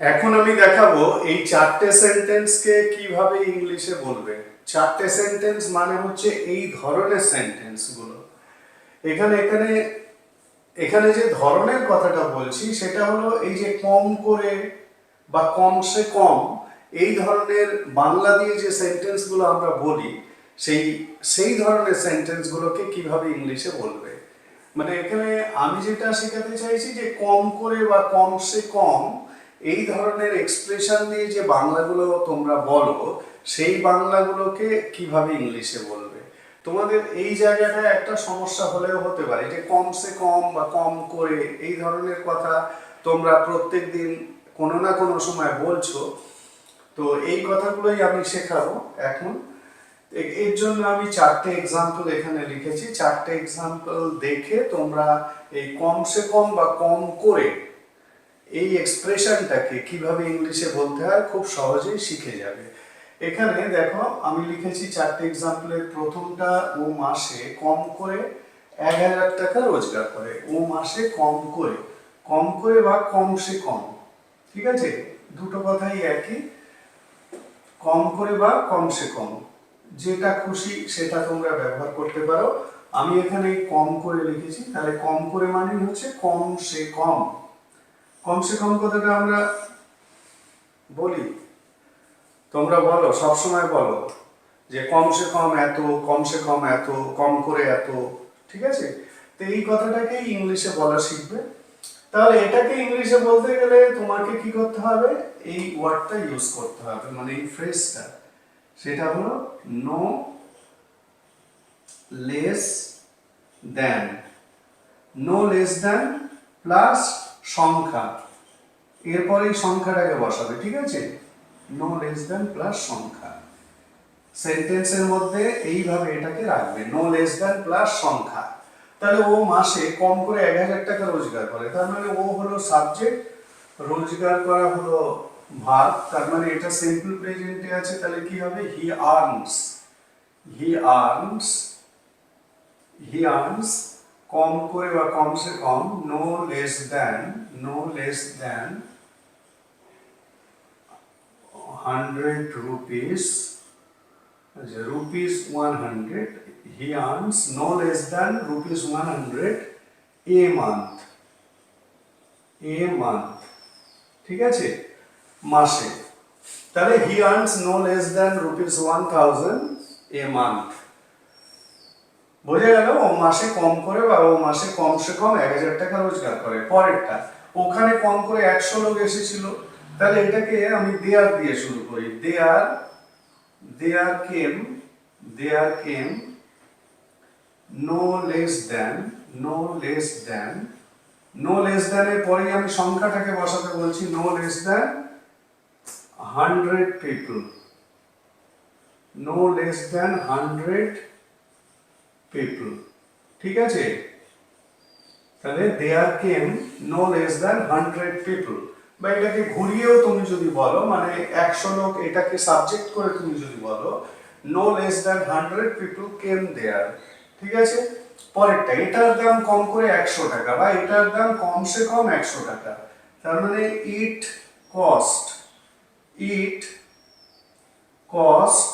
এখন আমি দেখাবো এই চারটে সেন্টেন্সকে কীভাবে ইংলিশে বলবে। চারটে সেন্টেন্স মানে হচ্ছে এই ধরনের সেন্টেন্সগুলো। এখানে এখানে এখানে যে ধরনের কথাটা বলছি, সেটা হলো এই যে কম করে বা কমসে কম, এই ধরনের বাংলা দিয়ে যে সেন্টেন্সগুলো আমরা বলি, সেই সেই ধরনের সেন্টেন্সগুলোকে কীভাবে ইংলিশে বলবে। মানে এখানে আমি যেটা শেখাতে চাইছি যে কম করে বা কমসে কম এই ধরনের এক্সপ্রেশন দিয়ে যে বাংলাগুলো তোমরা বলো, সেই বাংলাগুলোকে কীভাবে ইংলিশে বলবে? তোমাদের এই জায়গাটায় একটা সমস্যা হলেও হতে পারে, যে কমসে কম বা কম করে এই ধরনের কথা তোমরা প্রত্যেক দিন কোনো না কোনো সময় বলছো। তো এই কথাগুলোই আমি শেখাবো এখন। এর জন্য আমি চারটে এক্সাম্পল এখানে লিখেছি। চারটে এক্সাম্পল দেখে তোমরা এই কমসে কম বা কম করে এই এক্সপ্রেশনটাকে কীভাবে ইংলিশে বলতে হয় খুব সহজেই শিখে যাবে। এখানে দেখো, আমি লিখেছি চারটে এক্সাম্পলের প্রথমটা ও মাসে কম করে এক হাজার টাকা রোজগার করে। ও মাসে কম করে কম করে বা কমসে কম, ঠিক আছে? দুটো কথাই একই। কম করে বা কমসে কম, যেটা খুশি সেটা তোমরা ব্যবহার করতে পারো। আমি এখানে কম করে লিখেছি, তাহলে কম করে মানে হচ্ছে কম সে কম। কম সে কম কথাটা আমরা বলি। তোমরা বলো, সবসময় বলো যে কমসে কম এত, কমসে কম এত, কম করে এত, ঠিক আছে? তো এই কথাটাকে ইংলিশে বলা শিখবে। তাহলে এটাকে ইংলিশে বলতে গেলে তোমাকে কি করতে হবে? এই ওয়ার্ডটা ইউজ করতে হবে মানে এই ফ্রেজটা। সেটা হলো no less than. No less than plus সংখ্যা। এরপর সংখ্যাটাকে বসাবে, ঠিক আছে? নো লেস দেন প্লাস সংখ্যা। সেন্টেন্সের মধ্যে এইভাবে এটাকে রাখবে নো লেস দেন প্লাস সংখ্যা। তাহলে ও মাসে কম করে এক হাজার টাকা রোজগার করে। তার মানে ও হলো সাবজেক্ট রোজগার করা হলো ভার তার মানে এটা সিম্পল প্রেজেন্টে আছে, তাহলে কি হবে? He earns he earns he earns কম করে বা কমসে কম no less than no less than hundred rupees rupees one hundred he earns no less than rupees one hundred a month a month ঠিক আছে? মাসে। তাহলে he earns no less than rupees one thousand a month বোঝা গেল ও মাসে কম করে বা ও মাসে কমসে কম এক হাজার টাকা রোজগার করে, পরেরটা। ওখানে কম করে একশো লোক এসেছিল। তাহলে এটাকে আমি দেয়ার দিয়ে শুরু করি। There there came there came no less than no less than no less দেনের পরেই আমি সংখ্যাটাকে বসাতে বলছি। No less than hundred people no less than hundred people ঠিক আছে? তাহলে there came no less than hundred people বা এটাকে ঘুরিয়েও তুমি যদি বলো মানে একশো লোক এটাকে সাবজেক্ট করে তুমি যদি বলো no less than hundred people came there ঠিক আছে? পরেরটা, এটার দাম কম করে একশো টাকা বা এটার দাম কমসে কম একশো টাকা। তার মানে it cost it cost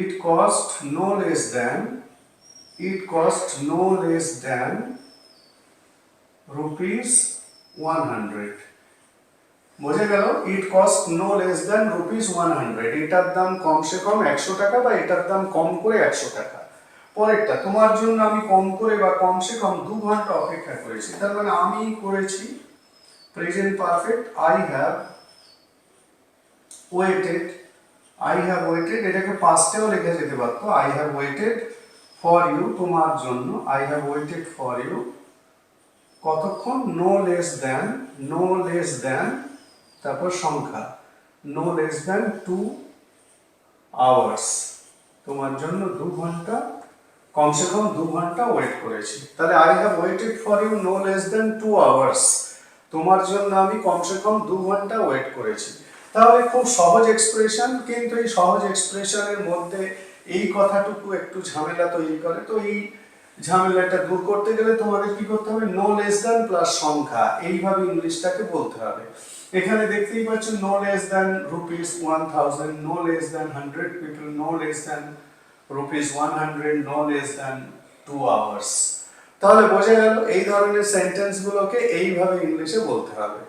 it cost no less than it cost no less than rupees 100 বোঝা গেল? It cost no less than rupees one hundred এটার দাম কমসে কম একশো টাকা বা এটার দাম কম করে একশো টাকা। পরেরটা, তোমার জন্য আমি কম করে বা কমসে কম দু ঘণ্টা অপেক্ষা করেছি। তার মানে আমি করেছি। Present perfect I have waited I have waited এটাকে পাস্টেও লেখা যেতে পারতো। I have waited for you তোমার জন্য I have waited for you কতক্ষণ? No less than no less than তারপর সংখ্যা। No less than two hours তোমার জন্য দু ঘণ্টা, কমসে কম দু ঘণ্টা ওয়েট করেছি। তাহলে I have waited for you no less than two hours তোমার জন্য আমি কমসে কম দু ঘণ্টা ওয়েট করেছি। তাহলে খুব সহজ এক্সপ্রেশন কিন্তু এই সহজ এক্সপ্রেশনের মধ্যে এই কথাটুকু একটু ঝামেলা তৈরি করে। তো এই ঝামেলাটা দূর করতে গেলে তোমাদের কি করতে হবে? নো লেস দ্যান প্লাস সংখ্যা। এইভাবে ইংলিশটাকে বলতে হবে। এখানে দেখতেই পাচ্ছ no less than rupees one thousand no less than hundred people no less than rupees one hundred no less than two hours তাহলে বোঝা গেল, এই ধরনের সেন্টেন্সগুলোকে এইভাবে ইংলিশে বলতে হবে।